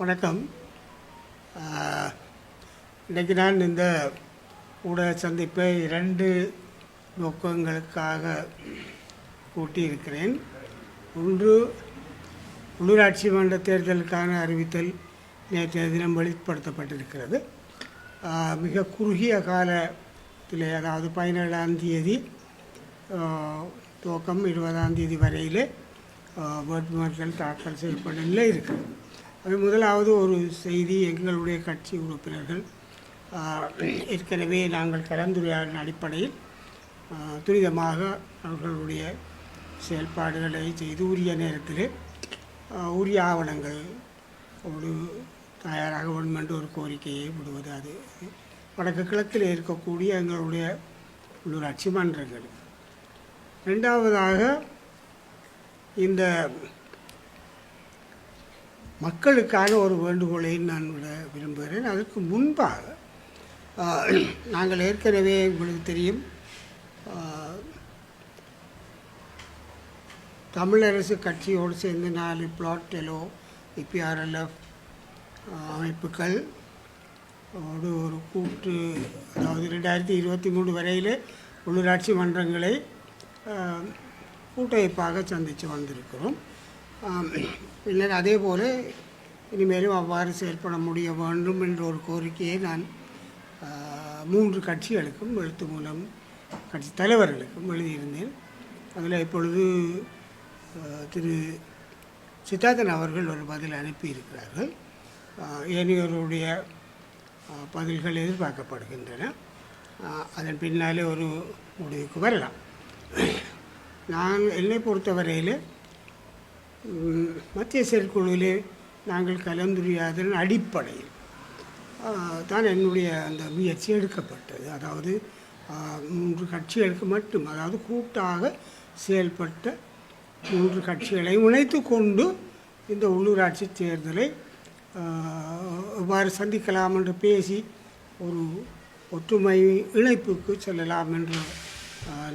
வணக்கம். இன்றைக்கு நான் இந்த ஊடக சந்திப்பை இரண்டு நோக்கங்களுக்காக கூட்டியிருக்கிறேன். ஒன்று உள்ளூராட்சி மன்ற தேர்தலுக்கான அறிவித்தல் நேற்றைய தினம் வெளிப்படுத்தப்பட்டிருக்கிறது. மிக குறுகிய காலத்தில் அதாவது பதினேழாம் தேதி துவக்கம் இருபதாம் தேதி வரையிலே வேட்புமனுக்கள் தாக்கல் செய்யப்பட்ட நிலை இருக்குது அது முதலாவது ஒரு செய்தி எங்களுடைய கட்சி உறுப்பினர்கள் ஏற்கனவே நாங்கள் கலந்துரையாடின அடிப்படையில் துரிதமாக அவர்களுடைய செயல்பாடுகளை செய்து உரிய நேரத்தில் உரிய ஆவணங்கள் ஒரு தயாராக வேண்டும் என்று ஒரு கோரிக்கையை விடுவது அது. வடக்கு கிழக்கில் இருக்கக்கூடிய எங்களுடைய உள்ளூராட்சி மன்றங்கள். ரெண்டாவதாக இந்த மக்களுக்கான ஒரு வேண்டுகோளை நான் விட விரும்புகிறேன். அதற்கு முன்பாக நாங்கள் ஏற்கனவே உங்களுக்கு தெரியும் தமிழரசு கட்சியோடு சேர்ந்து நாலு பிளாட் டெலோ இபிஆர்எல்எஃப் அமைப்புகள் ஒரு ஒரு கூட்டு அதாவது ரெண்டாயிரத்தி இருபத்தி மூணு வரையில் உள்ளூராட்சி மன்றங்களை கூட்டமைப்பாக சந்தித்து வந்திருக்கிறோம். இல்லை அதே போல் இனிமேலும் அவ்வாறு செயல்பட முடிய வேண்டும் என்ற ஒரு கோரிக்கையை நான் மூன்று கட்சிகளுக்கும் எழுத்து மூலம் கட்சி தலைவர்களுக்கும் எழுதியிருந்தேன். அதில் இப்பொழுது திரு சித்தார்த்தன் அவர்கள் ஒரு பதில் அனுப்பியிருக்கிறார்கள். ஏனையோருடைய பதில்கள் எதிர்பார்க்கப்படுகின்றன. அதன் பின்னாலே ஒரு முடிவுக்கு வரலாம். நான் என்னை பொறுத்தவரையில் மத்திய செயற்குழுவிலே நாங்கள் கலந்துரையாதலின் அடிப்படையில் தான் என்னுடைய அந்த முயற்சி எடுக்கப்பட்டது. அதாவது மூன்று கட்சிகளுக்கு மட்டும் அதாவது கூட்டாக செயல்பட்ட மூன்று கட்சிகளை இணைத்து கொண்டு இந்த உள்ளூராட்சி தேர்தலை எவ்வாறு சந்திக்கலாம் என்று பேசி ஒரு ஒற்றுமை இணைப்புக்கு செல்லலாம் என்ற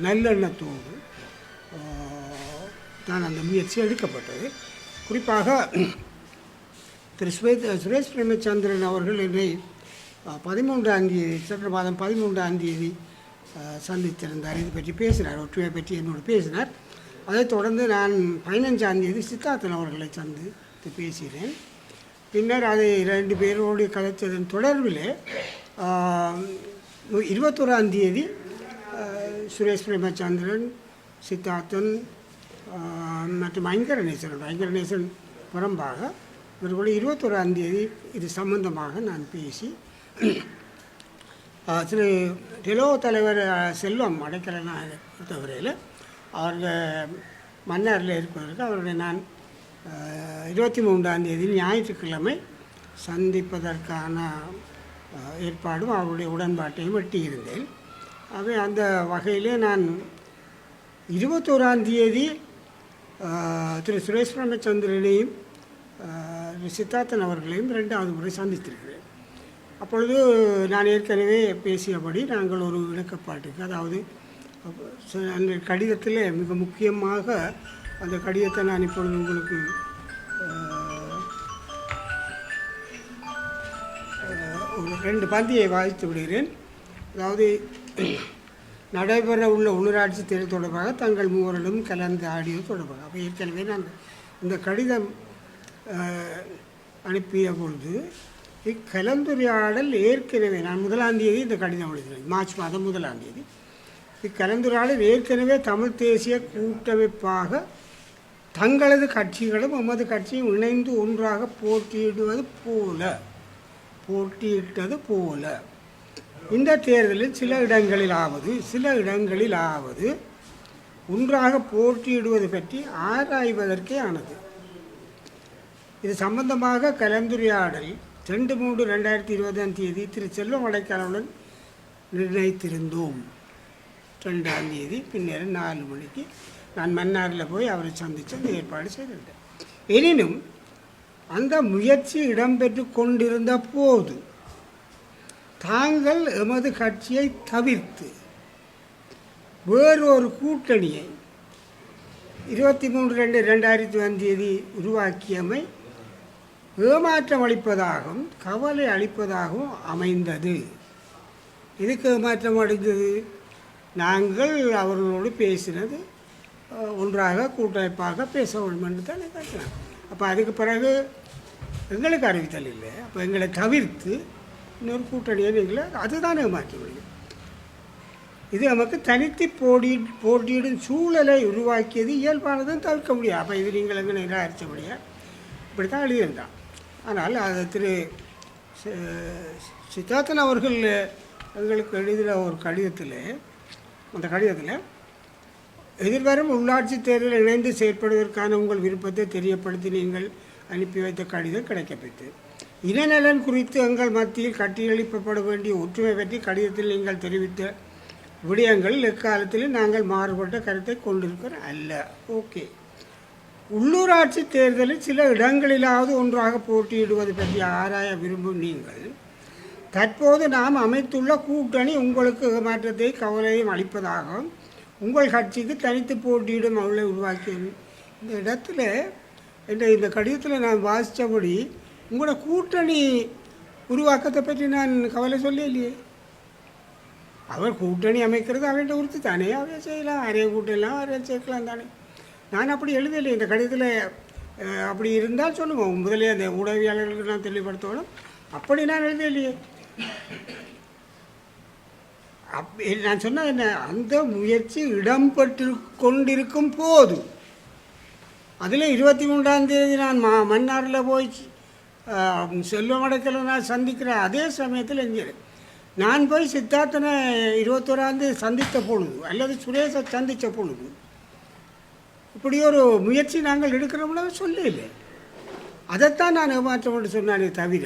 நல்லெண்ணத்தோடு தான் அந்த முயற்சி எடுக்கப்பட்டது. குறிப்பாக திரு சுவேத் சுரேஷ் பிரேமச்சந்திரன் அவர்கள் என்னை பதிமூன்றாம் தேதி சென்ற மாதம் பதிமூன்றாம் தேதி சந்தித்திருந்தார். இது பற்றி பேசினார் ஒற்றுமை பற்றி என்னோடு பேசினார். அதைத் தொடர்ந்து நான் பதினஞ்சாம் தேதி சித்தார்த்தன் அவர்களை சந்தித்து பேசினேன். பின்னர் அதை ரெண்டு பேரோடு கலைத்ததன் தொடர்பில் இருபத்தோராம் தேதி சுரேஷ் பிரேமச்சந்திரன் சித்தார்த்தன் மற்றும் ஐங்கரநேசன் ஐங்கரநேசன் புறம்பாக இவர்களோட இருபத்தோராம் தேதி இது சம்பந்தமாக நான் பேசி திரு டெலோ தலைவர் செல்வம் அடைக்கலனாக பொறுத்தவரையில் அவர்கள் மன்னாரில் இருப்பதற்கு அவருடைய நான் இருபத்தி மூன்றாம் தேதி ஞாயிற்றுக்கிழமை சந்திப்பதற்கான ஏற்பாடும் அவருடைய உடன்பாட்டையும் வெட்டியிருந்தேன் ஆகவே அந்த வகையிலே நான் இருபத்தோராம் தேதி திரு சுரேஷ் பிரமச்சந்திரனையும் சித்தார்த்தன் அவர்களையும் ரெண்டாவது முறை சந்தித்திருக்கிறேன். அப்பொழுது நான் ஏற்கனவே பேசியபடி நாங்கள் ஒரு விளக்கப்பாட்டுக்கு அதாவது அந்த கடிதத்தில் மிக முக்கியமாக அந்த கடிதத்தை நான் இப்பொழுது உங்களுக்கு ஒரு ரெண்டு பந்தியை வாசித்து விடுகிறேன். அதாவது நடைபெற உள்ள உள்ளூராட்சி தேர்தல் தொடர்பாக தங்கள் மூவரிடம் கலந்து ஆடியது தொடர்பாக. அப்போ ஏற்கனவே நான் இந்த கடிதம் அனுப்பிய பொழுது இக்கலந்துரையாடல் ஏற்கனவே நான் முதலாம் தேதி இந்த கடிதம் எழுதினேன் மார்ச் மாதம் முதலாம் தேதி. இக்கலந்துரையாடல் ஏற்கனவே தமிழ் தேசிய கூட்டமைப்பாக தங்களது கட்சிகளும் எமது கட்சியும் இணைந்து ஒன்றாக போட்டியிடுவது போல போட்டியிட்டது போல. இந்த தேர்தலில் சில இடங்களிலாவது சில இடங்களிலாவது ஒன்றாக போட்டியிடுவது பற்றி ஆராய்வதற்கே ஆனது. இது சம்பந்தமாக கலந்துரையாடல் ரெண்டு மூன்று ரெண்டாயிரத்தி இருபதாம் தேதி திரு. செல்வம் அடைக்கலவுடன் நிர்ணயித்திருந்தோம். ரெண்டாம் தேதி பின்னர் நாலு மணிக்கு நான் மன்னாரில் போய் அவரை சந்தித்து அந்த ஏற்பாடு செய்திருந்தேன் எனினும் அந்த முயற்சி இடம்பெற்று கொண்டிருந்த போது தாங்கள் எமது கட்சியை தவிர்த்து வேறு ஒரு கூட்டணியை இருபத்தி மூன்று ரெண்டு ரெண்டாயிரத்தி ஒன்றாம் உருவாக்கியமை ஏமாற்றம் அளிப்பதாகவும் கவலை அளிப்பதாகவும் அமைந்தது. எதுக்கு ஏமாற்றம் அடைந்தது நாங்கள் அவர்களோடு பேசினது ஒன்றாக கூட்டமைப்பாக பேச வேண்டும் என்று தான் கேட்கலாம் அப்போ அதுக்கு பிறகு எங்களுக்கு அறிவித்தல் இல்லை. அப்போ எங்களை தவிர்த்து இன்னொரு கூட்டணியை நீங்களே அதுதானே ஏமாற்ற முடியும் இது நமக்கு தனித்து போடி போட்டியிடும் சூழலை உருவாக்கியது இயல்பானதும் தவிர்க்க முடியாது. அப்போ இது நீங்கள் எங்கே நிராகரித்தபடியா இப்படி தான் எழுதியிருந்தான். ஆனால் அது திரு சித்தார்த்தன் அவர்கள் எங்களுக்கு எழுதின ஒரு கடிதத்தில் அந்த கடிதத்தில் எதிர்வரும் உள்ளாட்சி தேர்தலில் இணைந்து செயற்படுவதற்கான உங்கள் விருப்பத்தை தெரியப்படுத்தி நீங்கள் அனுப்பி வைத்த கடிதம் கிடைக்கப்பெற்று இனநலன் குறித்து எங்கள் மத்தியில் கட்டியெழுப்பப்பட வேண்டிய ஒற்றுமை பற்றி கடிதத்தில் நீங்கள் தெரிவித்த விடயங்கள் எக்காலத்தில் நாங்கள் மாறுபட்ட கருத்தை கொண்டிருக்கிறோம் அல்ல. ஓகே. உள்ளூராட்சி தேர்தலில் சில இடங்களிலாவது ஒன்றாக போட்டியிடுவது பற்றி ஆராய விரும்பும் நீங்கள். தற்போது நாம் அமைத்துள்ள கூட்டணி உங்களுக்கு ஏமாற்றத்தை கவலையும் அளிப்பதாகவும் உங்கள் கட்சிக்கு தனித்து போட்டியிடும் அவளை உருவாக்கியது இந்த இடத்துல இந்த இந்த கடிதத்தில் நான் வாசித்தபடி உங்களோட கூட்டணி உருவாக்கத்தை பற்றி நான் கவலை சொல்லலையே அவர் கூட்டணி அமைக்கிறது அவன்கிட்ட உறுத்து தானே அவன் செய்யலாம். அரைய கூட்டலாம் அரைய சேர்க்கலாம் தானே. நான் அப்படி எழுதலை. இந்த கடிதத்தில் அப்படி இருந்தால் சொல்லுவோம் முதலே அந்த ஊடகவியாளர்களுக்கு நான் தெளிவுபடுத்தணும். அப்படி நான் எழுதலையே அப் நான் சொன்ன என்ன? அந்த முயற்சி இடம்பெற்று கொண்டிருக்கும் போது. அதில் இருபத்தி மூன்றாம் தேதி நான் மா மன்னாரில் போய் செல்வம் இடத்துல நான் சந்திக்கிற அதே சமயத்தில் இங்கே. நான் போய் சித்தார்த்தனை இருபத்தோராம் சந்தித்த பொழுது அல்லது சுரேஷை சந்தித்த பொழுது இப்படி ஒரு முயற்சி நாங்கள் எடுக்கிறோம்னா சொல்லல அதைத்தான் நான் ஏமாற்றம் என்று சொன்னானே தவிர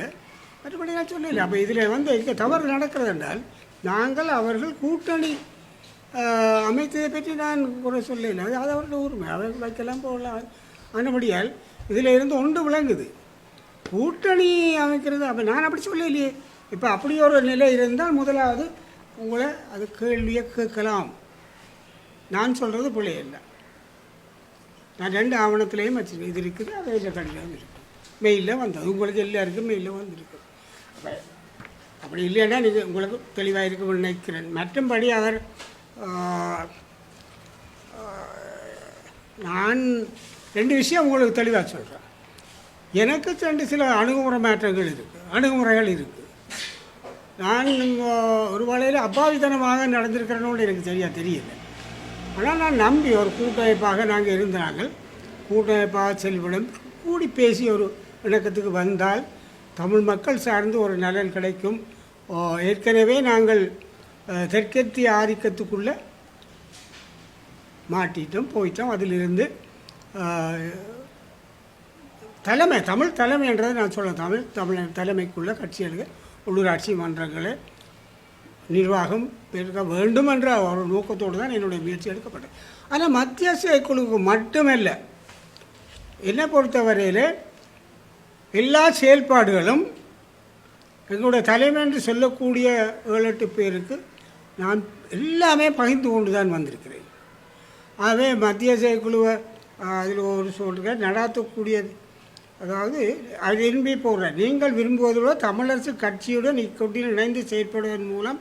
மற்றபடி நான் சொல்லலை அப்போ இதில் வந்து இங்கே தவறு நடக்கிறது என்றால் நாங்கள் அவர்கள் கூட்டணி அமைத்ததை பற்றி நான் குறை சொல்லலை அது அது அவர்கள் உரிமை. அவர்கள் வைக்கலாம் போகலாம் ஆனபடியால் இதில் இருந்து ஒன்று விளங்குது. கூட்டணி அமைக்கிறது அப்போ நான் அப்படி சொல்லலையே. இப்போ அப்படி ஒரு நிலை இருந்தால் முதலாவது உங்களை அது கேள்வியை கேட்கலாம். நான் சொல்கிறது பிள்ளை இல்லை நான் ரெண்டு ஆவணத்துலேயும் வச்சுருக்கேன் இது இருக்குது அது எந்த கடிதம் இருக்குது. மெயிலில் வந்தது. உங்களுக்கு எல்லாருக்கும் மெயிலில் வந்திருக்கு. அப்போ அப்படி இல்லைன்னா நீங்கள் உங்களுக்கு தெளிவாக இருக்கும்னு நினைக்கிறேன். மற்றும்படி அவர் நான் ரெண்டு விஷயம் உங்களுக்கு தெளிவாக சொல்கிறேன் எனக்கு சென்று சில அணுகுமுறை மாற்றங்கள் இருக்குது அணுகுமுறைகள் இருக்குது நான் ஒரு வேளையில் அப்பாவித்தனமாக நடந்திருக்கிறேன்னு எனக்கு சரியாக தெரியல. ஆனால் நான் நம்பி ஒரு கூட்டமைப்பாக நாங்கள் இருந்தாங்கள் கூட்டமைப்பாக செல்விடம் கூடி பேசி ஒரு இணக்கத்துக்கு வந்தால் தமிழ் மக்கள் சார்ந்து ஒரு நலன் கிடைக்கும். ஏற்கனவே நாங்கள் தெற்கத்திய ஆதிக்கத்துக்குள்ளே மாட்டிட்டோம் போயிட்டோம். அதிலிருந்து தலைமை தமிழ் தலைமைன்றதை நான் சொல்ல தமிழ் தமிழ் தலைமைக்குள்ள கட்சிகளுக்கு உள்ளூராட்சி மன்றங்களை நிர்வாகம் இருக்க வேண்டும் என்ற ஒரு நோக்கத்தோடு தான் என்னுடைய முயற்சி எடுக்கப்பட்டது. ஆனால் மத்திய குழுவுக்கு மட்டுமல்ல. என்னை பொறுத்தவரையில் எல்லா செயல்பாடுகளும் எங்களுடைய தலைமை என்று சொல்லக்கூடிய ஏழு எட்டு பேருக்கு நான் எல்லாமே பகிர்ந்து கொண்டு தான் வந்திருக்கிறேன். ஆகவே மத்திய செயற்குழுவை அதில் ஒரு சொல்கிற நடாத்தக்கூடிய அதாவது அது விரும்பி போடுற நீங்கள் விரும்புவதோடு தமிழரசு கட்சியுடன் இக்கூட்டில் இணைந்து செயற்படுவதன் மூலம்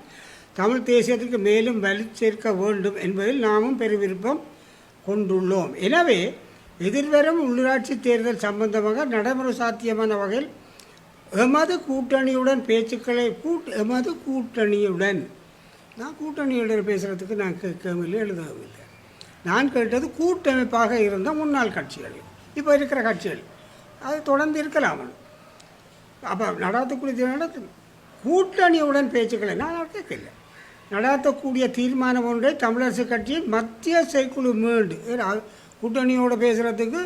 தமிழ் தேசியத்திற்கு மேலும் வலு சேர்க்க வேண்டும் என்பதில் நாமும் பெரு விருப்பம் கொண்டுள்ளோம். எனவே எதிர்வரும் உள்ளூராட்சி தேர்தல் சம்பந்தமாக நடைமுறை சாத்தியமான வகையில் எமது கூட்டணியுடன் பேச்சுக்களை கூட் எமது கூட்டணியுடன் நான் கூட்டணியுடன் பேசுகிறதுக்கு நான் கேட்கவில்லை எழுதவும் இல்லை நான் கேட்டது கூட்டமைப்பாக இருந்த முன்னாள் கட்சிகள் இப்போ இருக்கிற கட்சிகள். அது தொடர்ந்து இருக்கலாம் அப்போ நடாத்தக்கூடிய நடத்து கூட்டணியுடன் பேச்சுக்களை. நான் கேட்கல. நடாத்தக்கூடிய தீர்மானம் ஒன்றை தமிழரசு கட்சியின் மத்திய செயற்குழு மீண்டு. கூட்டணியோடு பேசுகிறதுக்கு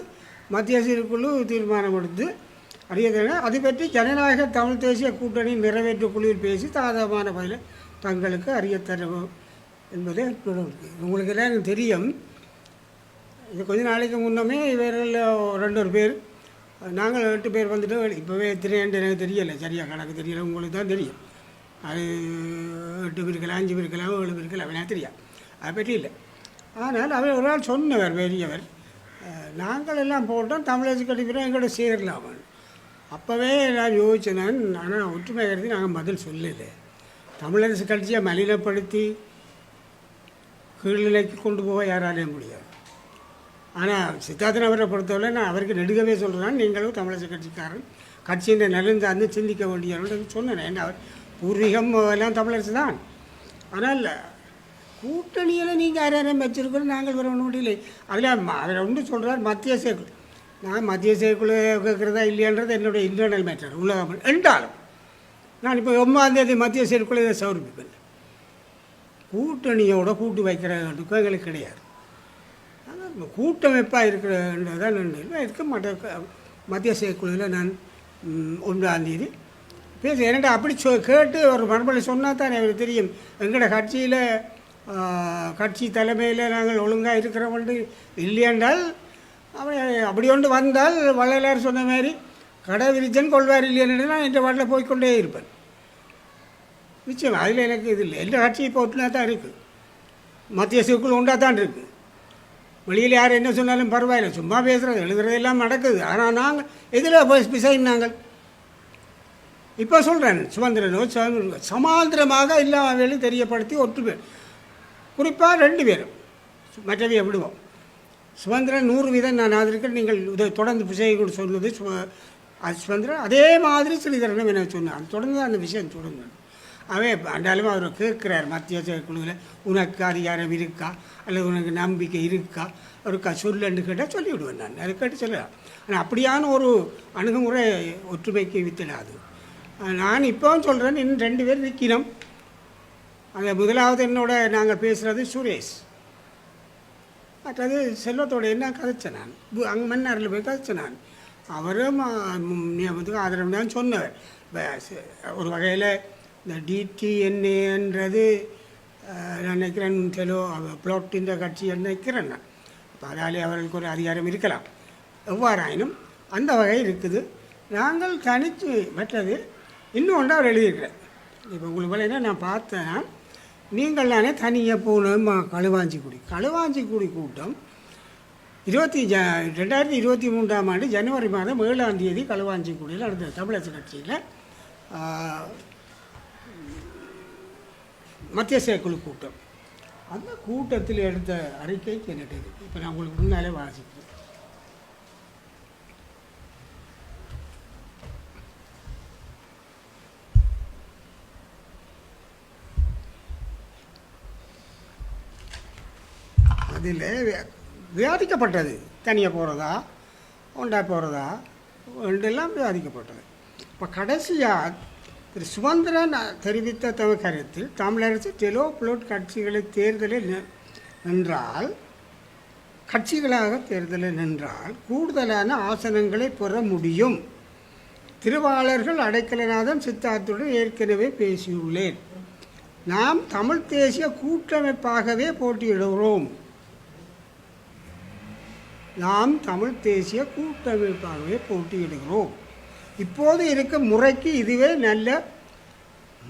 மத்திய செயற்குழு தீர்மானம் எடுத்து அறியது அது பற்றி ஜனநாயக தமிழ் தேசிய கூட்டணி நிறைவேற்று குழுவில் பேசி சாதகமான பதிலை தங்களுக்கு அறியத்தரவும் என்பதே உங்களுக்கு எல்லாம் எனக்கு தெரியும். இது கொஞ்ச நாளைக்கு முன்னமே இவர்கள் ரெண்டு ஒரு பேர் நாங்கள் எட்டு பேர் வந்துட்டு இப்போவே எத்தனைன்னு எனக்கு தெரியலை. சரியா கணக்கு தெரியல. உங்களுக்கு தான் தெரியும். அது எட்டு பேர் இருக்கலாம் அஞ்சு பேர் ஏழு பேர் இருக்கலாம் எனக்கு தெரியும் அதை பற்றி இல்லை. ஆனால் அவர் ஒரு நாள் சொன்னவர் பெரியவர் நாங்கள் எல்லாம் போட்டோம். தமிழரசு கட்சி எங்களோட சேரலாம் அப்போவே நான் யோசிச்சேன் ஆனால் ஒற்றுமை கருதி நாங்கள் பதில் சொல்லலை. தமிழரசு கட்சியை மலினப்படுத்தி கீழ்நிலைக்கு கொண்டு போக யாராலையும் முடியாது. ஆனால் சித்தார்த்தன் அவரை பொறுத்தவரை நான் அவருக்கு நெடுகவே சொல்கிறேன் நீங்களும் தமிழக கட்சிக்காரன். கட்சியின் நலன் சார்ந்து சிந்திக்க வேண்டியவர்கள் சொன்னேன். ஏன்னா அவர் பூர்வீகம் எல்லாம் தமிழரசு தான். ஆனால் கூட்டணியில் நீங்கள் யாரையும் வச்சிருக்கணும் நாங்கள் வர ஒன்றும் இல்லை. அதில் அதில் ஒன்று சொல்கிறார் மத்திய செயற்குழு நான் மத்திய செயற்குழு கேட்குறதா இல்லையான்றது என்னுடைய இன்டர்னல் மேட்டர் உலகம் என்றாலும் நான் இப்போ ஒன்பதாந்தேதி மத்திய செயற்குழு இதை சமர்ப்பிப்பேன் கூட்டணியோட கூட்டு வைக்கிறதுக்கும் எங்களுக்கு கிடையாது. கூட்டமைப்பாக இருக்கிறது தான் நான் இருக்க மாட்டேன். மத்திய செயற்குழுவில் நான் ஒன்றாம் தேதி. பேச ஏன்னா அப்படி சொ கேட்டு ஒரு மறுபடி சொன்னால் தான் எனக்கு தெரியும். எங்களோட கட்சியில் கட்சி தலைமையில் நாங்கள் ஒழுங்காக இருக்கிறவங்க இல்லையென்றால் அவன் அப்படி ஒன்று வந்தால் வள்ளலார் சொன்ன மாதிரி கடை விரிச்சன் கொள்வார் இல்லைன்னு நான் என்ற வாட்டில் போய்க்கொண்டே இருப்பேன். நிச்சயம் அதில் எனக்கு இது இல்லை. எந்த கட்சி இப்போ ஒட்டுனா தான் இருக்குது மத்திய சிவுக்குள் உண்டாக தான் இருக்குது வெளியில் யார் என்ன சொன்னாலும் பரவாயில்லை. சும்மா பேசுகிறது எழுதுறது எல்லாம் நடக்குது. ஆனால் நாங்கள் இதில் போய் பிசைன் நாங்கள்? இப்போ சொல்கிறேன் சுதந்திரனோ சமாந்திரமாக எல்லா வேலையும் தெரியப்படுத்தி பேர். குறிப்பாக ரெண்டு பேரும் மற்றவையை விடுவோம். சுதந்திரன் நூறு வீதம் நான் அதற்கு நீங்கள் இதை தொடர்ந்து பிசைகள் சொன்னது சு- சுதந்திரன் அதே மாதிரி ஸ்ரீதரனும் என்ன சொன்னார். தொடர்ந்து அந்த விஷயம் தொடர்ந்து அவே ஆண்டாலும் அவர் கேட்குறார் மத்திய குழுவில் உனக்கு அதிகாரம் இருக்கா? அல்லது உனக்கு நம்பிக்கை இருக்கா? அவருக்கா சொல்லுன்னு கேட்டால் சொல்லிவிடுவேன் நான். அதை கேட்டு சொல்லலாம். ஆனால் அப்படியான ஒரு அணுகுமுறை ஒற்றுமைக்கு வித்திடாது. நான் இப்போவும் சொல்கிறேன் இன்னும் ரெண்டு பேர் நிற்கணும். அந்த முதலாவது என்னோட நாங்கள் பேசுகிறது சுரேஷ். மற்றது செல்வத்தோட என்ன கதைச்சேன் நான். அங்கே மன்னாரில் போய் கதைச்சேன் நான். அவரும் ஆ, ஆதரவு தான் சொன்னவர். ஒரு வகையில் இந்த டிடிஎன்ஏன்றது நான் நினைக்கிறேன் செலோ பிளாட்டின் கட்சி நினைக்கிறேன் நான். இப்போ அதாலே அவர்களுக்கு ஒரு அதிகாரம் இருக்கலாம். எவ்வாறாயினும் அந்த வகை இருக்குது. நாங்கள் தனித்து மற்றது இன்னொன்று அவர் எழுதியிருக்கிறேன் இப்போ உங்களுக்கு வேலைன்னா நான் பார்த்தேன். நீங்கள் நானே தனியாக போகணும் களுவாஞ்சிக்குடி. களுவாஞ்சிக்குடி கூட்டம் இருபத்தி ஜ ரெண்டாயிரத்தி இருபத்தி மூன்றாம் ஆண்டு ஜனவரி மாதம் ஏழாம் தேதி களுவாஞ்சிக்குடியில் நடந்தது. தமிழரசு கட்சியில் மத்திய செயற்குழு கூட்டம். அந்த கூட்டத்தில் எடுத்த அறிக்கை என்னட்டு இப்போ நான் உங்களுக்கு முன்னாலே வாசிக்கிறேன். அதில் விவாதிக்கப்பட்டது. தனியாக போகிறதா ஒன்றா போகிறதா ரெண்டெல்லாம் விவாதிக்கப்பட்டது. இப்போ கடைசியாக திரு சுமந்திரன் தெரிவித்த தமது கருத்தில் தமிழரசு டெலோ புளோட் கட்சிகளை தேர்தலில் நின்றால் கட்சிகளாக தேர்தலில் நின்றால் கூடுதலான ஆசனங்களை பெற முடியும். திருவாளர்கள் அடைக்கலநாதன் சித்தார்த்துடன் ஏற்கனவே பேசியுள்ளேன். நாம் தமிழ் தேசிய கூட்டமைப்பாகவே போட்டியிடுகிறோம். நாம் தமிழ் தேசிய கூட்டமைப்பாகவே போட்டியிடுகிறோம். இப்போது இருக்கும் முறைக்கு இதுவே நல்ல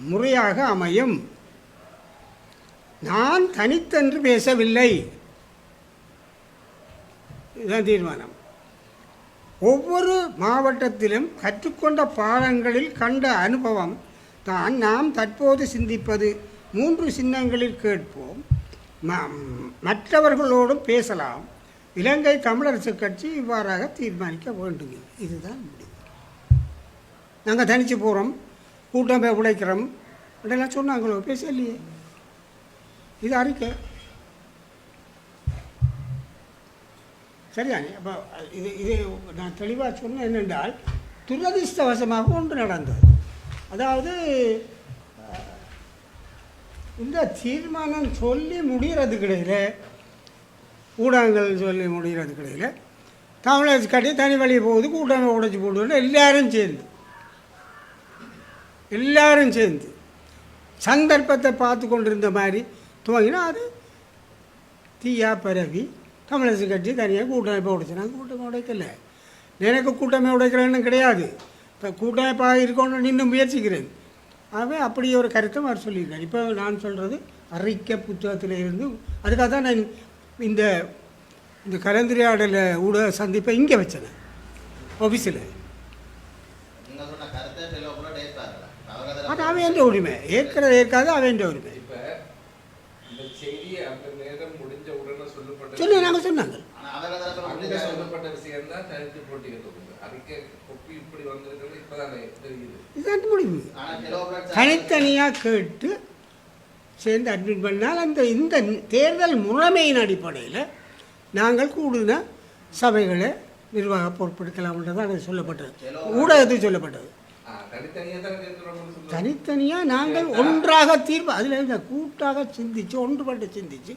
முறையாக அமையும். நான் தனித்தன்று பேசவில்லை. இதுதான் தீர்மானம். ஒவ்வொரு மாவட்டத்திலும் கற்றுக்கொண்ட பாடங்களில் கண்ட அனுபவம் தான் நாம் தற்போது சிந்திப்பது. மூன்று சின்னங்களில் கேட்போம். ம- மற்றவர்களோடும் பேசலாம். இலங்கை தமிழரசு கட்சி இவ்வாறாக தீர்மானிக்க வேண்டும். இதுதான் முடிவு. நாங்கள் தனித்து போகிறோம் கூட்டம் போய் உழைக்கிறோம். அப்படிலாம் சொன்னாங்களோ? பேசலையே. இது அறிக்கை. சரியா அப்போ இது இது நான் தெளிவாக சொன்னேன் என்னென்றால் துரதிர்ஷ்டவசமாக ஒன்று நடந்தது. அதாவது இந்த தீர்மானம் சொல்லி முடிகிறது கிடையில ஊடகங்கள் சொல்லி முடிகிறது கிடையில தமிழர் கட்டி தனி வழி போகுது கூட்டமை உடைச்சி போட்டு எல்லாரும் சேர்ந்து. எல்லாரும் சேர்ந்து சந்தர்ப்பத்தை பார்த்து கொண்டிருந்த மாதிரி துவங்கினா அது தீயா பரவி தமிழரசு கட்சி தனியாக கூட்டமைப்பை உடைச்சினாங்க கூட்டமை உடைக்கல. எனக்கு கூட்டமை உடைக்கிறேன்னு கிடையாது. இப்போ கூட்டமைப்பாக இருக்கணும்னு நின்று முயற்சிக்கிறேன். ஆகவே அப்படி ஒரு கருத்தும் அவர் சொல்லியிருக்கார். இப்போ நான் சொல்கிறது அறிக்கை புத்தகத்தில் இருந்து அதுக்காக தான் நான் இந்த இந்த கலந்துரையாடலை ஊடக சந்திப்பை இங்கே வச்சேன். ஆஃபீஸில் அது அவன் உரிமை. ஏற்கிறது ஏற்காது அவன் உரிமை. இப்ப இந்த செய்தி அந்த நேரம் முடிஞ்ச உடனே சொல்லப்பட்ட சொல்லி நாங்கள் சொன்னாங்க. முடிவு. தனித்தனியாக கேட்டு சேர்ந்து அட்மிட் பண்ணால் அந்த இந்த தேர்தல் முறைமையின் அடிப்படையில் நாங்கள் கூடுன சபைகளை நிர்வாக பொறுப்பெடுக்கலாம்ன்றது அது சொல்லப்பட்டது. ஊடகத்தில் சொல்லப்பட்டது. தானே தனித்தனியாக நாங்கள் ஒன்றாக தீர்ப்பு அதில் இந்த கூட்டாக சிந்திச்சு ஒன்றுபட்டு சிந்திச்சு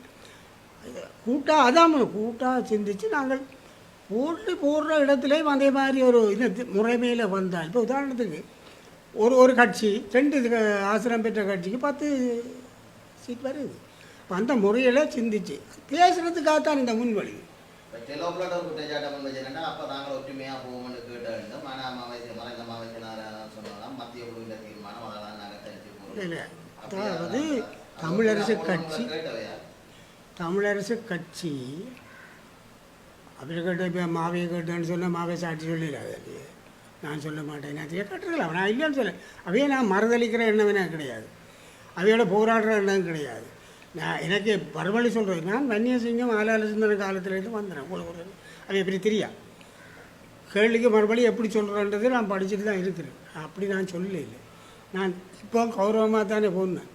கூட்டாக அதான் கூட்டாக சிந்திச்சு நாங்கள் போட்டு போடுற இடத்துலையும் அதே மாதிரி ஒரு இது முறைமையில் வந்தால் இப்போ உதாரணத்துக்கு ஒரு ஒரு கட்சி ரெண்டு இது ஆசிரம் பெற்ற கட்சிக்கு பத்து சீட் வருது. அப்ப அந்த முறையில் சிந்திச்சு பேசுகிறதுக்காகத்தான் இந்த முன்வழி குற்றச்சாட்டம் வந்து வச்சுருந்தா அப்போ நாங்கள் ஒற்றுமையாக போவோம்னு கேட்ட வேண்டும். ஆனால் அமாவாசை மறைந்த அமாவாசை சொன்னோம் மத்திய குழுவின் தீர்மானம் அதெல்லாம் நாங்கள் தெரிஞ்சு இல்லை அதாவது தமிழரசு கட்சி தமிழரசு கட்சி அப்படி கேட்டு இப்போ மாவையை கேட்டேன்னு சொன்னால் மாவை சாட்சி சொல்லிடாது அது. நான் சொல்ல மாட்டேன். நேற்றையே கட்டுருக்கலாம் நான் இல்லைன்னு சொல்ல அவையே நான் மறுதளிக்கிற எண்ணமே கிடையாது. அவையோட போராடுற எண்ணம் கிடையாது. நான் எனக்கு பரவலி சொல்கிறது நான் வன்னியசிங்கம் ஆலால சிந்தன காலத்துலேருந்து வந்துடுறேன் உங்களுக்கு அது எப்படி தெரியா? கேள்விக்கு மறுபடியும் எப்படி சொல்கிறேன்றது நான் படிச்சுட்டு தான் இருக்கிறேன். அப்படி நான் சொல்லல. நான் இப்போ கௌரவமாக தானே போனேன்.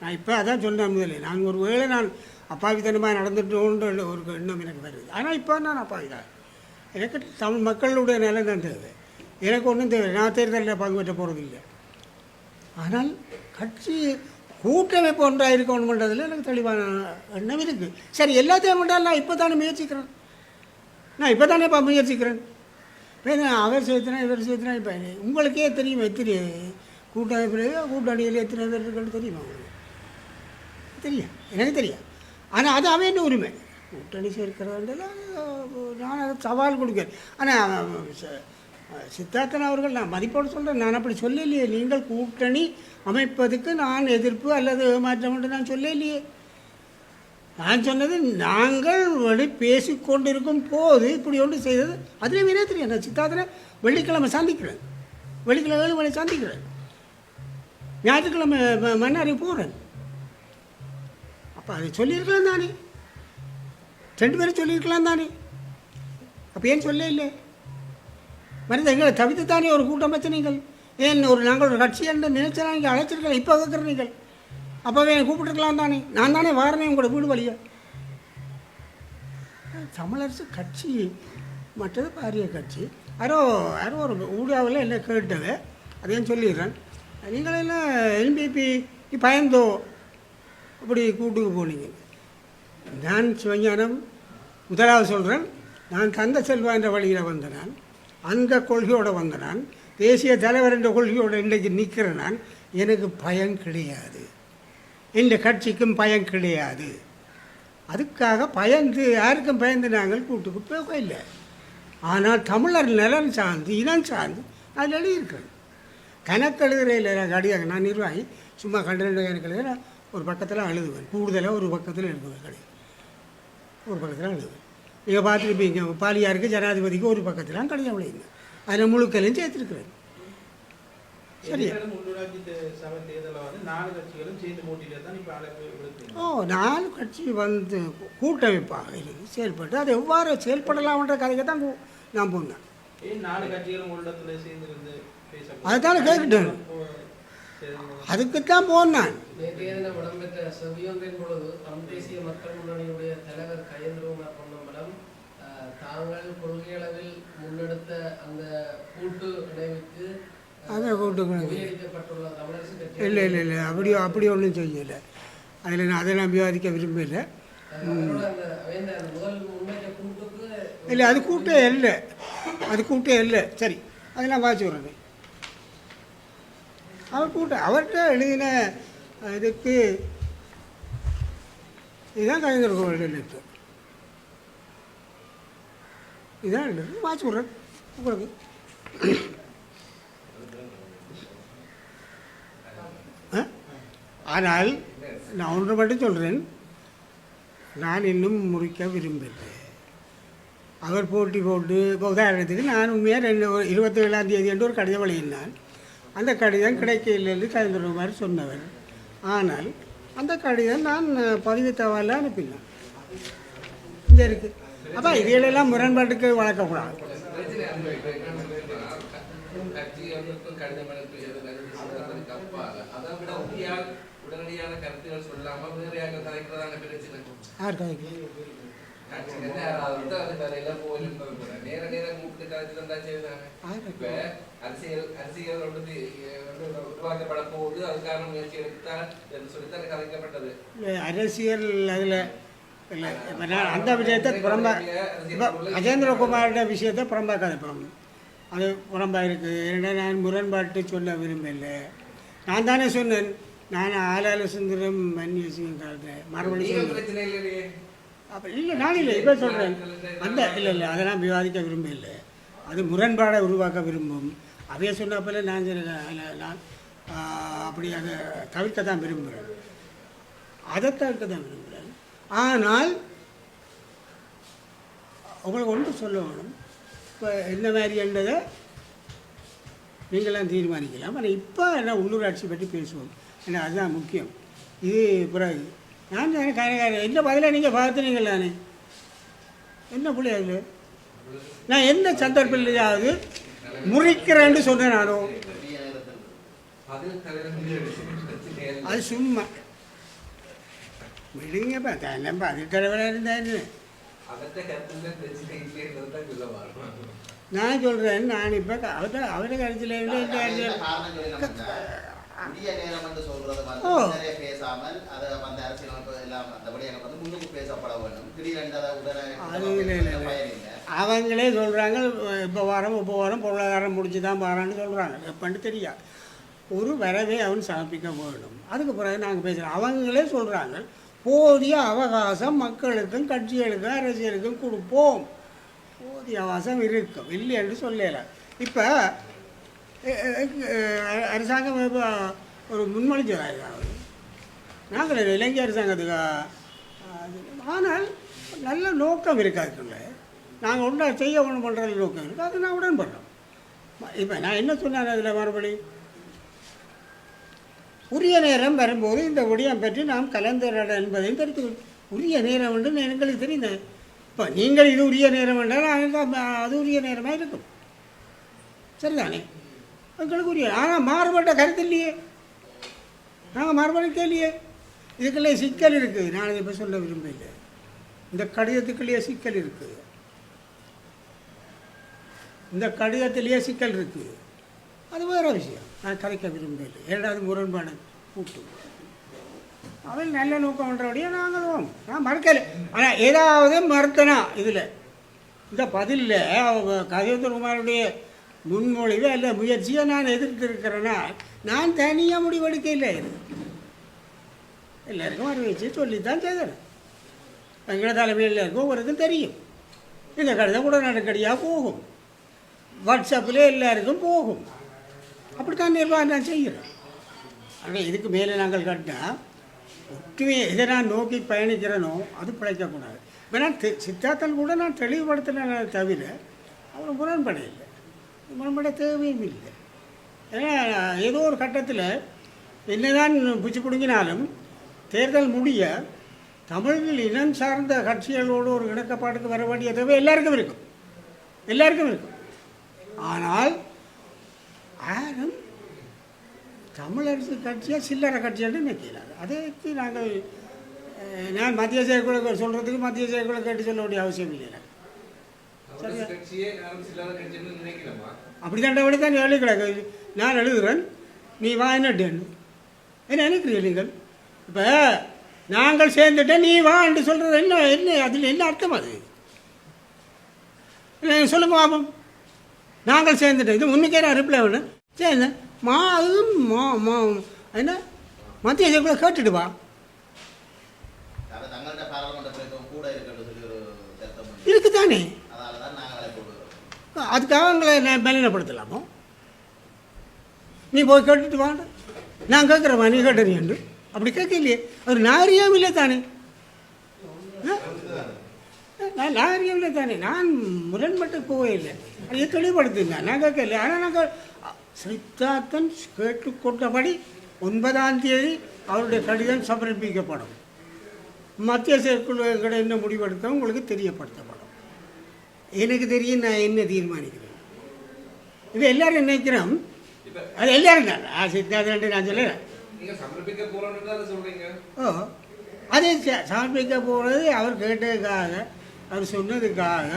நான் இப்போ அதான் சொன்னேன் முதல்ல நான் ஒரு வேளை நான் அப்பாவித்தனமாக நடந்துட்டோன்ற ஒரு எண்ணம் எனக்கு வருது. ஆனால் இப்போ நான் அப்பாவிதான். எனக்கு தமிழ் மக்களுடைய நிலை தான் தேவை. எனக்கு ஒன்றும் தேவை. நான் தேர்தலில் பங்கு பெற்ற போகிறது இல்லை ஆனால் கட்சி கூட்டமைப்பு ஒன்றாக இருக்கணுன்றதில் எனக்கு தெளிவான எண்ணம் இருக்குது சரி எல்லாத்தையும் பண்ணால் நான் இப்போ தானே முயற்சிக்கிறேன். நான் இப்போ தானே இப்போ முயற்சிக்கிறேன். இப்போ அவர் சேர்த்துனா இவர் சேர்த்துனா இப்போ உங்களுக்கே தெரியும் எத்தனை கூட்டமைப்பில் கூட்டணியில் எத்தனை பேர் இருக்குன்னு தெரியுமா உங்களுக்கு? தெரியும். எனக்கு தெரியும் ஆனால் அது அவன் என்ன உரிமை? கூட்டணி சேர்க்கிறதுன்றதுல நான் அதை சவால் கொடுக்கிறேன் ஆனால் சித்தார்த்தன் அவர்கள் நான் மதிப்போடு சொல்கிறேன் நான் அப்படி சொல்லலையே. நீங்கள் கூட்டணி அமைப்பதுக்கு நான் எதிர்ப்பு அல்லது ஏமாற்றம் என்று நான் சொல்லலையே. நான் சொன்னது நாங்கள் வழி பேசிக்கொண்டிருக்கும் போது இப்படி ஒன்று செய்தது. அதில் மீனே தெரியும்? நான் சித்தார்த்தனை வெள்ளிக்கிழமை சந்திக்கிறேன். வெள்ளிக்கிழமை மணி சந்திக்கிறேன். ஞாயிற்றுக்கிழமை மன்னாரி போகிறேன் அப்போ அதை சொல்லியிருக்கலாம் தானே? ரெண்டு பேரும் சொல்லியிருக்கலாம் தானே? அப்போ ஏன் சொல்ல இல்லை? மனித எங்களை தவித்து தானே ஒரு கூட்டம் வச்சு நீங்கள்? ஏன் ஒரு நாங்கள் ஒரு கட்சி என்று நினைச்சா நீங்கள் அழைச்சிருக்கலாம் இப்போ கேட்குற நீங்கள். அப்போவே என்னை கூப்பிட்டுருக்கலாம் தானே? நான் தானே வாரனே உங்களோட வீடு வழியா? தமிழரசு கட்சி மற்றது பாரிய கட்சி. யாரோ யாரோ ஒரு ஊடாவில் என்ன கேட்டது அதையும் சொல்லிடுறேன். நீங்களெல்லாம் எம்பிபி பயந்தோ? அப்படி கூட்டுக்கு போனீங்க. நான் சிவஞானம் முதலாவது சொல்கிறேன் நான் தந்த செல்வா என்ற வழியில் வந்த நான் அந்த கொள்கையோடு வந்த நான் தேசிய தலைவர் என்ற கொள்கையோடு இன்றைக்கு நிற்கிற நான் எனக்கு பயம் கிடையாது. இந்த கட்சிக்கும் பயம் கிடையாது. அதுக்காக பயந்து யாருக்கும் பயந்து நாங்கள் கூட்டுக்கு போக இல்லை. ஆனால் தமிழர் நலன் சார்ந்து இனம் சார்ந்து அதில் எழுதியிருக்கிறேன் கணக்கெழுதுறையில் கடியாக நான் நிர்வாகி. சும்மா கண்டு கணக்கு எழுதுற ஒரு பக்கத்தில் அழுதுவேன். கூடுதலாக ஒரு பக்கத்தில் எழுதுவேன் கிடையாது ஒரு பக்கத்தில் எழுதுவேன் நீங்கள் பார்த்துருப்பீங்க பாலியாருக்கு ஜனாதிபதிக்கு ஒரு பக்கத்தில் கடிதம் எழுதுங்க அதில் முழுக்கலையும் சேர்த்துருக்குறேன். சரியா? ஓ நாலு கட்சி வந்து கூட்டமைப்பாக இருக்கு செயல்பட்டு அது எவ்வாறு செயல்படலாம்ன்ற கதைக்கு தான் நான் போனேன். நாலு கட்சிகளும் ஒரு இடத்துல அதுதானே கேட்டுட்டேன். அதுக்குத்தான் போனேன். இடம்பெற்ற செவியொன்றின் பொழுது தமிழ் தேசிய மக்கள் முன்னணியுடைய தலைவர் கயந்திரகுமார் பொன்னம்பலம் தாங்கள் கொள்கையளவில் முன்னெடுத்த அந்த கூட்டு இணைவுக்கு அதை கூட்டு இல்லை இல்லை இல்லை. அப்படி அப்படி ஒன்றும் செய்யலை. அதில் நான் அதை நான் விவாதிக்க விரும்பலை. இல்லை அது கூட்டே இல்லை. அது கூட்டே இல்லை. சரி அதை நான் வாசி விட்றேன். அவர் கூட்டம் அவர்கிட்ட எழுதின இதுக்கு இதுதான் கவிஞர் கோவில் எழுத்து. இதுதான் எழுது வாசி விட்றேன். உங்களுக்கு ஆ? ஆனால் நான் ஒன்று மட்டும் சொல்கிறேன் நான் இன்னும் முறிக்க விரும்புகிறேன் அவர் போட்டி போட்டு இப்போ உதாரணத்துக்கு நான் உண்மையாக ரெண்டு இருபத்தி ஏழாம் தேதி என்று ஒரு கடிதம் வழியினான் அந்த கடிதம் கிடைக்கவில்லை கலந்துருமாறு சொன்னவர். ஆனால் அந்த கடிதம் நான் பதிவு தகவலில் அனுப்பினேன் இந்த இருக்கு. அப்போ இதையெல்லாம் முரண்பாட்டுக்கு வளர்க்கக்கூடாது. உடனடியான கருத்துகள் சொல்லாம வேற யாங்க கதைக்கிறதான பிரச்சனை யார் கதைக்கு அரசியல் அதில் இல்லை அந்த விஷயத்தை புறம்பா இப்போ கஜேந்திரகுமாரோட விஷயத்தை புறம்பா கதைப்போம் அது புறம்பா இருக்குது ஏன்னா நான் முரண்பாட்டு சொல்ல விரும்பல நான் தானே சொன்னேன் நான் ஆளால சுந்தரம் மன்னியசிங் காலத்தில் மறுபடியும் அப்போ இல்லை நான் இல்லை இப்போ சொல்கிறேன் அந்த இல்லை இல்லை அதெல்லாம் விவாதிக்க விரும்பல அது முரண்பாடை உருவாக்க விரும்பும். அவைய சொன்னப்பல நான் சரி, அதில் நான் அப்படி அதை தவிர்க்க தான் விரும்புகிறேன் அதை தவிர்க்க தான் விரும்புகிறேன் ஆனால் உங்களுக்கு ஒன்று சொல்ல வேணும். இப்போ என்ன மாதிரி என்றதை நீங்களாம் தீர்மானிக்கலாம். ஆனால் இப்போ என்ன உள்ளூராட்சி பற்றி பேசுவோம். ஏன்னா அதுதான் முக்கியம். இது பிறகு நான் தானே காரக்காரன் என்ன பதிலாக நீங்கள் பார்த்துனீங்களானே என்ன பிள்ளை அது? நான் எந்த சந்தர்ப்பத்திலேயாவது முறிக்கிறேன்னு சொன்னேன் நானும் அது சும்மா. விடுங்கப்பா தானே பதில் தலைவராக இருந்தாரு. நான் சொல்கிறேன் நான் இப்போ அவர்கிட்ட அவരുടെ கருத்தில் உரிய நேரம் என்று சொல்றது வந்து ஓ. நிறைய பேசாமல் அதை அந்த அரசியலமைப்பு எல்லாம் அந்தபடி எனக்கு வந்து முன்னுக்கு பேசப்பட வேண்டும். திடீரென்று அதை உடனே அது இல்லை, இல்லை, இல்லை. பயன் இல்லை. அவங்களே சொல்கிறாங்க இப்போ வாரம் இப்போ வாரம் பொருளாதாரம் முடிச்சு தான் பாரான்னு சொல்கிறாங்க எப்பன்னு தெரியாது. ஒரு வரவே அவன் சமர்ப்பிக்க வேண்டும். அதுக்கு பிறகு நாங்கள் பேசுகிறோம் அவங்களே சொல்கிறாங்க போதிய அவகாசம் மக்களுக்கும் கட்சிகளுக்கும் அரசியலுக்கும் கொடுப்போம். போதிய அவகாசம் இருக்கும். இல்லை என்று சொல்லல. இப்போ அரசாங்கம் இப்போ ஒரு முன்மொழிச்சு நாங்கள் இலங்கை அரசாங்கத்துக்கு அது, ஆனால் நல்ல நோக்கம் இருக்கு நாங்கள் ஒன்றா செய்ய ஒன்று பண்ணுறது நோக்கம் இருக்குது அது நான் உடன்படுறோம். இப்போ நான் என்ன சொன்னேன் அதில் மறுபடி? உரிய நேரம் வரும்போது இந்த விடயம் பற்றி நாம் கலந்துரையாடல் என்பதையும் தெரிந்து உரிய நேரம் என்று எங்களுக்கு தெரியுங்க இப்போ நீங்கள் இது உரிய நேரம் என்றால் அது உரிய நேரமாக இருக்கும். சரிதானே? எங்களுக்கு உரிய. ஆனால் மாறுபட்ட கருத்து இல்லையே. நாங்கள் மாறுபடுத்த இல்லையே இதுக்குள்ளே சிக்கல் இருக்குது. நான் இதை இப்போ சொல்ல விரும்பல இந்த கடிதத்துக்குள்ளேயே சிக்கல் இருக்குது இந்த கடிதத்திலேயே சிக்கல் இருக்குது அது வேறு விஷயம். நான் கலைக்க விரும்பல இரண்டாவது முரண்பாடு. கூட்டு. அவள் நல்ல நோக்கம் பண்ணுறபடியே நாங்கள் நான் மறுக்கலை. ஆனால் ஏதாவது மறுத்தனா இதில். இந்த பதிலில் அவங்க கஜேந்திரகுமாருடைய முன்மொழிவு அல்ல முயற்சியை நான் எதிர்த்திருக்கிறேன்னா நான் தனியாக முடிவெடுக்க இல்லை இது எல்லாருக்கும் வர வச்சு சொல்லித்தான் செய்தேன். எங்களை தலைமையில் எல்லாருக்கும் ஒருக்கும் தெரியும். இந்த கடிதம் கூட நடக்கடியாக போகும். வாட்ஸ்அப்பில் எல்லாருக்கும் போகும். அப்படித்தான் நிர்வாகம் நான் செய்கிறேன். ஆனால் இதுக்கு மேலே நாங்கள் கட்டினால் ஒற்றுமை எதை நான் நோக்கி பயணிக்கிறேனோ அது பிழைக்கக்கூடாது. இப்போ நான் சித்தார்த்தன் கூட நான் தெளிவுபடுத்தினேன் தவிர அவர் முரண்படையில் முரண்பட தேவையும் இல்லை. ஏன்னா ஏதோ ஒரு கட்டத்தில் என்னதான் பிச்சு பிடுங்கினாலும் தேர்தல் முடிய தமிழில் இனம் சார்ந்த கட்சிகளோடு ஒரு இணக்கப்பாட்டுக்கு வர வேண்டிய தேவை எல்லாருக்கும் இருக்கும். எல்லாருக்கும் இருக்கும். ஆனால் யாரும் தமிழரசு கட்சியாக சில்லறை கட்சின்னு நினைக்கிறார் அதற்கு நாங்கள் நான் மத்திய செயற்குழு சொல்கிறதுக்கு மத்திய செயற்குழு கேட்டு சொல்ல வேண்டிய அவசியம் இல்லை எனக்கு. காங்கிரஸ் கட்சியே யாரும் சில்லறை கட்சின்னு நினைக்கலாமா அப்படி தாண்டபடி தான் எழுதி கிடக்கு நான் எழுதுகிறேன். நீ வா என்னட்டேன்னு என்ன நினைக்கிறீங்க நீங்கள்? இப்போ நாங்கள் சேர்ந்துட்டேன் நீ வா என்று சொல்கிறது என்ன? என்ன அதில் என்ன அர்த்தம் அது? சொல்லுங்க பாப்போம். நாங்கள் சேர்ந்துட்டோம். இது முன்னுக்கே நான் ரிப்ளை பண்ணேன். சரி மா அது மா மா என்ன? மத்திய செயற்குழு கேட்டுட்டு வா. அது அதுக்காக அவங்களை நான் பலனப்படுத்தலாமோ நீ போய் கேட்டுட்டு வாங்க. நான் கேட்குறேம்மா நீ என்று. அப்படி கேட்கலையே. அவர் நாரியம் இல்லை தானே? நான் நாரியம் இல்லை தானே? நான் முரண்பட்டு போவே இல்லை. அதை தெளிவுபடுத்துங்க. நான் கேட்கல ஆனால் நாங்கள் சித்தார்த்தன் கேட்டுக்கொண்டபடி ஒன்பதாம் தேதி அவருடைய கடிதம் சமர்ப்பிக்கப்படும். மத்திய செயற்குழு எங்களை என்ன முடிவெடுக்க உங்களுக்கு தெரியப்படுத்தப்படும். எனக்கு தெரியும் நான் என்ன தீர்மானிக்கிறேன்? இது எல்லாரும் நினைக்கிறோம்? அது எல்லாரும் தான். ஆ, சித்தார்த்தன் நான் சொல்ல நீங்க சமர்ப்பிக்க போறோம்னு தான் சொல்றீங்க. ஓ அது சமர்ப்பிக்க போகிறது அவர் கேட்டதுக்காக அவர் சொன்னதுக்காக.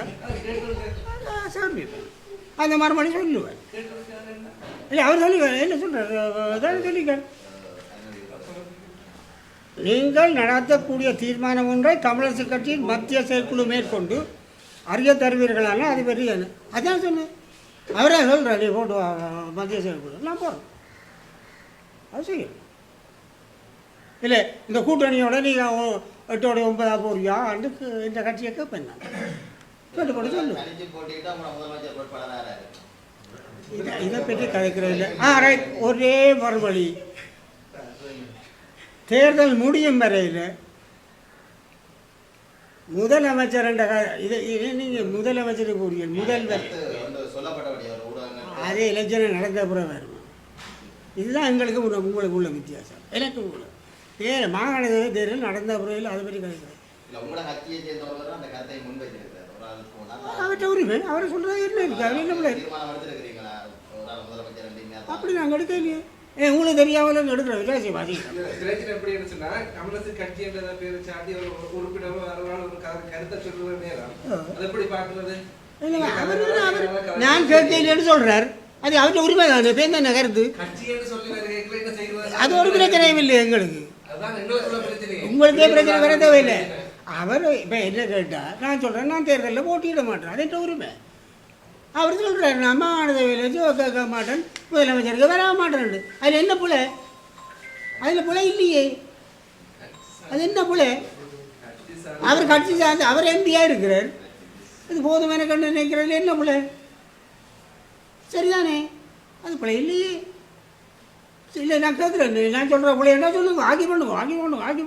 சமர்ப்பிப்பேன் அந்த மறுபடி சொல்லுவேன் கேட்டதுக்காக என்ன இல்லை அவர் சொல்லுவார். என்ன சொல்கிறார் அதான் சொல்லிக்க நீங்கள் நடத்தக்கூடிய தீர்மானம் ஒன்றை தமிழரசு கட்சியின் மத்திய செயற்குழு மேற்கொண்டு அறிய தருவீர்களான அது பெரிய. அதான் சொன்னேன். அவரே சொல்கிறார் நீ போட்டு மத்திய செயற்குழு நான் போகிறேன் அது செய்யும் இல்லை இந்த கூட்டணியோட நீங்கள் எட்டோட ஒன்பதா போறியா? அதுக்கு இந்த கட்சியை கேட்பேன் நான் கேட்டு போட்டு சொல்லுவேன் இதை இதை பற்றி கதைக்கிறது இல்லை. ஆ ரைட் ஒரே மறுபடி. தேர்தல் முடியும் வரையில் முதலமைச்சர் என்ற க- இதை நீங்கள் முதலமைச்சர் கூறியல் முதல்வர். அதே இலட்சணை நடந்த பிறகு வரும்? இதுதான் எங்களுக்கு உள்ள உங்களுக்கு உள்ள வித்தியாசம். எனக்கு உள்ள தேர் மாகாண தேர்தல் நடந்த பிறகு அதை பற்றி ஒரு போனால் அவர்கிட்ட உரிமை அவர் சொல்கிறது என்ன இருக்கு? அவர் என்ன பிள்ளை தீர்மானம் எடுத்திருக்கிறீங்களா ஒரு ஆள் முதலமைச்சர் ரெண்டு அப்படி நாங்கள் எடுக்க இல்லையே ஏ உங்களுக்கு தெரியாமல் எடுக்கிறோம் விலாசியவாதி இல்ல, பிரச்சனை எப்படி இருந்துச்சுன்னா தமிழரசு கட்சி என்ற பேரை சாட்டி ஒரு உறுப்பினர் வரலாறு ஒரு கரு- கருத்தை சொல்ற நேரம் அது எப்படி பாக்குறது இல்லை, அவர் அவர் நான் கேட்கலன்னு சொல்றார். அது அவர்கிட்ட உரிமை தானே பேர் தானே கருத்து என்ன அது ஒரு பிரச்சனையும் இல்லை எங்களுக்கு. உங்களுக்கே பிரச்சனை வர தேவையில்லை. அவர் இப்போ என்ன கேட்டால் நான் சொல்கிறேன் நான் தேர்தலில் போட்டியிட மாட்டேன். அது என்ற உரிமை? அவர் சொல்கிறார் நம்ம மாநில கேட்க மாட்டேன். முதலமைச்சருக்கு வர மாட்டேன் அதில் என்ன புலை? அதில் புலை இல்லையே. அது என்ன புலை? அவர் கட்சி சார்ந்து அவர் எம்பியாக இருக்கிறார். இது போதுமான கண்டு நினைக்கிறது என்ன பிள்ளை சரிதானே? அது பிள்ளை இல்லையே. இல்லை நான் கேட்குறேன் நான் சொல்கிற பிள்ளை சொல்லுங்க? ஆக்கி பண்ணுங்க ஆக்கி பண்ணுங்க ஆக்கி